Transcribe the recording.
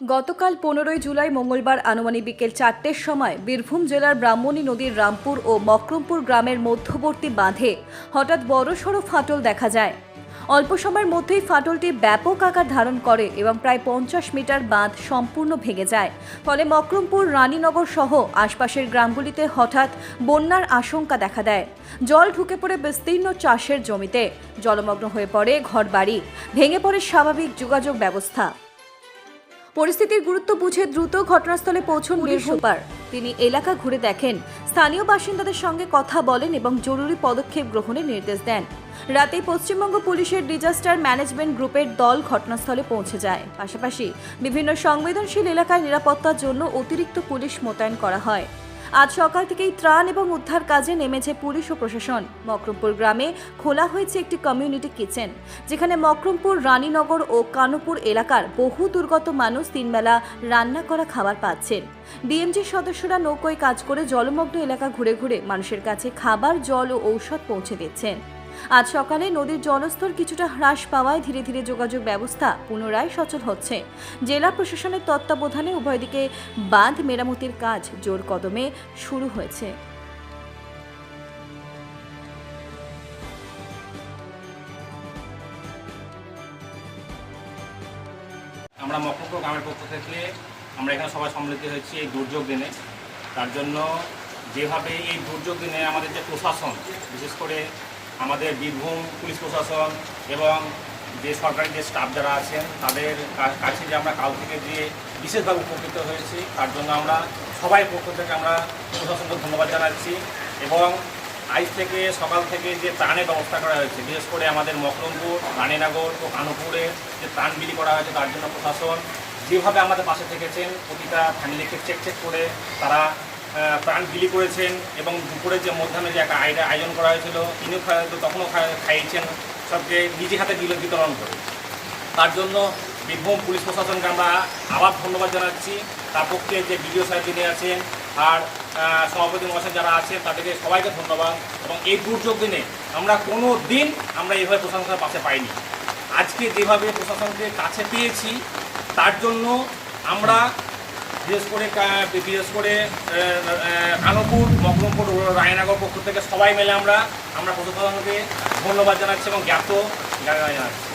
গতকাল পনেরোই জুলাই মঙ্গলবার আনুমানিক বিকেল চারটের সময় বীরভূম জেলার ব্রাহ্মণী নদীর রামপুর ও মকরমপুর গ্রামের মধ্যবর্তী বাঁধে হঠাৎ বড়সড় ফাটল দেখা যায়। অল্প সময়ের মধ্যেই ফাটলটি ব্যাপক আকার ধারণ করে এবং প্রায় পঞ্চাশ মিটার বাঁধ সম্পূর্ণ ভেঙে যায়। ফলে মকরমপুর, রানীনগর সহ আশপাশের গ্রামগুলিতে হঠাৎ বন্যার আশঙ্কা দেখা দেয়। জল ঢুকে পড়ে বিস্তীর্ণ চাষের জমিতে। জলমগ্ন হয়ে পড়ে ঘরবাড়ি। ভেঙে পড়ে স্বাভাবিক যোগাযোগ ব্যবস্থা। পরিস্থিতির গুরুত্ব বুঝে দ্রুত ঘটনাস্থলে পৌঁছন বীর সুপার। তিনি এলাকা ঘুরে দেখেন। স্থানীয় বাসিন্দাদের সঙ্গে কথা বলেন এবং জরুরি পদক্ষেপ গ্রহণের নির্দেশ দেন। রাতে পশ্চিমবঙ্গ পুলিশের ডিজাস্টার ম্যানেজমেন্ট গ্রুপের দল ঘটনাস্থলে পৌঁছে যায়। পাশাপাশি বিভিন্ন সংবেদনশীল এলাকায় নিরাপত্তার জন্য অতিরিক্ত পুলিশ মোতায়েন করা হয়। আজ সকাল থেকেই ত্রাণ এবং উদ্ধার কাজে নেমেছে পুলিশ ও প্রশাসন। মকরমপুর গ্রামে খোলা হয়েছে একটি কমিউনিটি কিচেন, যেখানে মকরমপুর, রানীনগর ও কানুপুর এলাকার বহু দুর্গত মানুষ তিনবেলা রান্না করা খাবার পাচ্ছেন। ডিএমজির সদস্যরা নৌকোয় কাজ করে জলমগ্ন এলাকা ঘুরে ঘুরে মানুষের কাছে খাবার, জল ও ঔষধ পৌঁছে দিচ্ছেন। আজ সকালে নদীর জলস্তর কিছুটা হ্রাস পাওয়ায় ধীরে ধীরে যোগাযোগ ব্যবস্থা পুনরায় সচল হচ্ছে। জেলা প্রশাসনের তত্ত্বাবধানে উভয় দিকে বাঁধ মেরামতির কাজ জোর কদমে শুরু হয়েছে। আমরা মকরপুর গ্রামের পক্ষ থেকে আমরা এখানে সবাই সম্মিলিত হয়েছি এই দুর্যোগ দিনে। তার জন্য যেভাবে এই দুর্যোগ দিনে আমাদের যে প্রশাসন, বিশেষ করে আমাদের বীরভূম পুলিশ প্রশাসন এবং যে সরকারি যে স্টাফ যারা আছেন, তাদের কাছে যে আমরা কাল থেকে যে বিশেষভাবে উপকৃত হয়েছি, তার জন্য আমরা সবাই পক্ষ থেকে আমরা প্রশাসনকে ধন্যবাদ জানাচ্ছি এবং আজ থেকে সকাল থেকে যে ত্রাণের ব্যবস্থা করা হয়েছে, বিশেষ করে আমাদের মকরমপুর রানীনগর ও কানুপুরে যে ত্রাণ বিলি করা হয়েছে, তার জন্য প্রশাসন যেভাবে আমাদের পাশে থেকেছেন, প্রতিটা ফ্যামিলিকে চেক চেক করে তারা ত্রাণ বিলি করেছেন এবং দুপুরে যে মধ্যাহ্নে যে একটা আয়োজন করা হয়েছিল, তিনিও তখনও খাইয়েছেন, সবকে নিজে হাতে বিতরণ করে। তার জন্য বীরভূম পুলিশ প্রশাসনকে আমরা আবার ধন্যবাদ জানাচ্ছি। তার পক্ষে যে বিডিও সাহেব যিনি আছেন, আর সভাপতি মহাশয় যারা আছেন, তাদেরকে সবাইকে ধন্যবাদ। এবং এই দুর্যোগ দিনে আমরা কোনো দিন আমরা এইভাবে প্রশাসনের পাশে পাইনি। আজকে যেভাবে প্রশাসনকে কাছে পেয়েছি, তার জন্য আমরা বিশেষ করে বিশেষ করে কানপুর মকরমপুর রায়নগর পক্ষ থেকে সবাই মিলে আমরা আমরা প্রশাসনকে ধন্যবাদ জানাচ্ছি এবং জ্ঞাত জানাচ্ছি।